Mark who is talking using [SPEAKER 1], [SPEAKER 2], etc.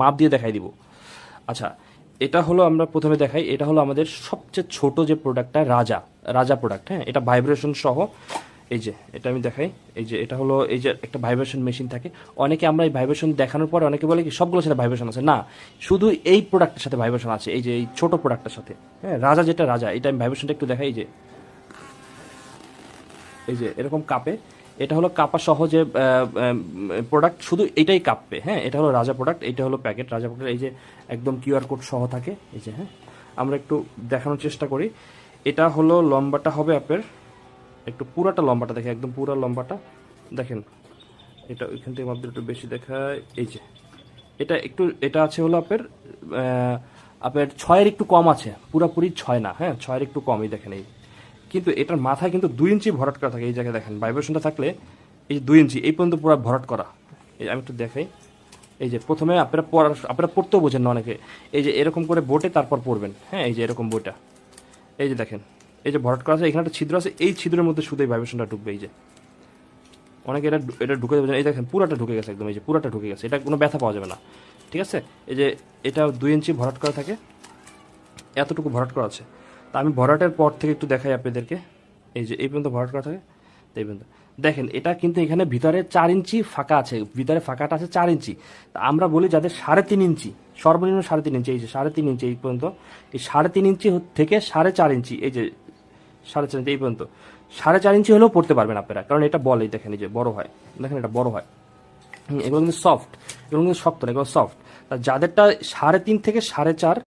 [SPEAKER 1] মাপ দিয়ে দেখাই দিব। আচ্ছা এটা হলো আমরা প্রথমে দেখাই, এটা হলো আমাদের সবচেয়ে ছোট যে প্রোডাক্টটা, রাজা রাজা প্রোডাক্ট হ্যাঁ? এটা ভাইব্রেশন সহ, এই যে, এটা আমি দেখাই, এই যে, এটা হলো, এই যে একটা ভাইব্রেশন মেশিন থাকে। অনেকে আমরা এই ভাইব্রেশন দেখানোর পরে অনেকে বলে কি, সবগুলোর সাথে ভাইব্রেশন আছে। না, শুধু এই প্রোডাক্টের সাথে ভাইব্রেশন আছে, এই যে, এই ছোট প্রোডাক্টের সাথে হ্যাঁ? রাজা যেটা, রাজা, এটা আমি ভাইব্রেশনটা একটু দেখাই, এই যে এই যে, এরকম কাপে এটা হলো কাপা সহ যে প্রোডাক্ট শুধু এটাই কাঁপবে হ্যাঁ? এটা হলো রাজা প্রোডাক্ট এটা হলো প্যাকেট রাজা প্রোডাক্ট এই যে একদম কিউআর কোড সহ থাকে এই যে হ্যাঁ? আমরা একটু দেখানোর চেষ্টা করি। এটা হলো লম্বাটা হবে আপনার একটু পুরাটা লম্বাটা দেখে একদম পুরা লম্বাটা। দেখেন এটা ওইখান থেকে মাপদের একটু বেশি দেখায় এই যে। এটা একটু এটা আছে হলো আপনার আহ, আপনার ছয়ের একটু কম আছে পুরাপুরি ছয় না হ্যাঁ? ছয়ের একটু কমই দেখেন এই। কিন্তু এটার মাথায় কিন্তু দুই ইঞ্চি ভরাট করা থাকে, এই জায়গায় দেখেন। ভাইব্রেশনটা থাকলে এই যে দুই ইঞ্চি, এই পর্যন্ত পুরো ভরাট করা। এই আমি একটু দেখাই। এই যে প্রথমে আপনারা পড়ার, আপনারা পড়তেও বোঝেন না অনেকে। এই যে এরকম করে বোটে তারপর পড়বেন। হ্যাঁ এই যে এরকম বইটা এই যে দেখেন, এই যে ভরাট করা আছে, এখানে একটা ছিদ্র আছে, এই ছিদ্রের মধ্যে শুধু এই ভাইব্রেশনটা ঢুকবে, এই যে। অনেকে এটা এটা ঢুকে দেবেন এই দেখেন, পুরাটা ঢুকে গেছে একদম, এই যে পুরাটা ঢুকে গেছে। এটা কোনো ব্যথা পাওয়া যাবে না, ঠিক আছে? এই যে এটা দুই ইঞ্চি ভরাট করা থাকে, এতটুকু ভরাট করা আছে। তা আমি ভরাটের পর থেকে একটু দেখাই আপনাদেরকে। এই যে, এই পর্যন্ত ভরাট করা থাকে এই পর্যন্ত। দেখেন, এটা কিন্তু এখানে ভিতরে চার ইঞ্চি ফাঁকা আছে, ভিতরে ফাঁকাটা আছে চার ইঞ্চি। তা আমরা বলি যাদের সাড়ে তিন ইঞ্চি, সর্বনিম্ন সাড়ে তিন ইঞ্চি, এই যে সাড়ে তিন ইঞ্চি এই পর্যন্ত। এই সাড়ে তিন ইঞ্চি থেকে সাড়ে চার ইঞ্চি, এই যে সাড়ে চার ইঞ্চি এই পর্যন্ত। সাড়ে চার ইঞ্চি হলেও পড়তে পারবেন আপনারা, কারণ এটা বলে দেখেন, এই যে বড় হয়। দেখেন, এটা বড় হয়। এগুলো কিন্তু সফট এগুলো কিন্তু শক্ত না, এগুলো সফট তা যাদেরটা সাড়ে তিন থেকে সাড়ে চার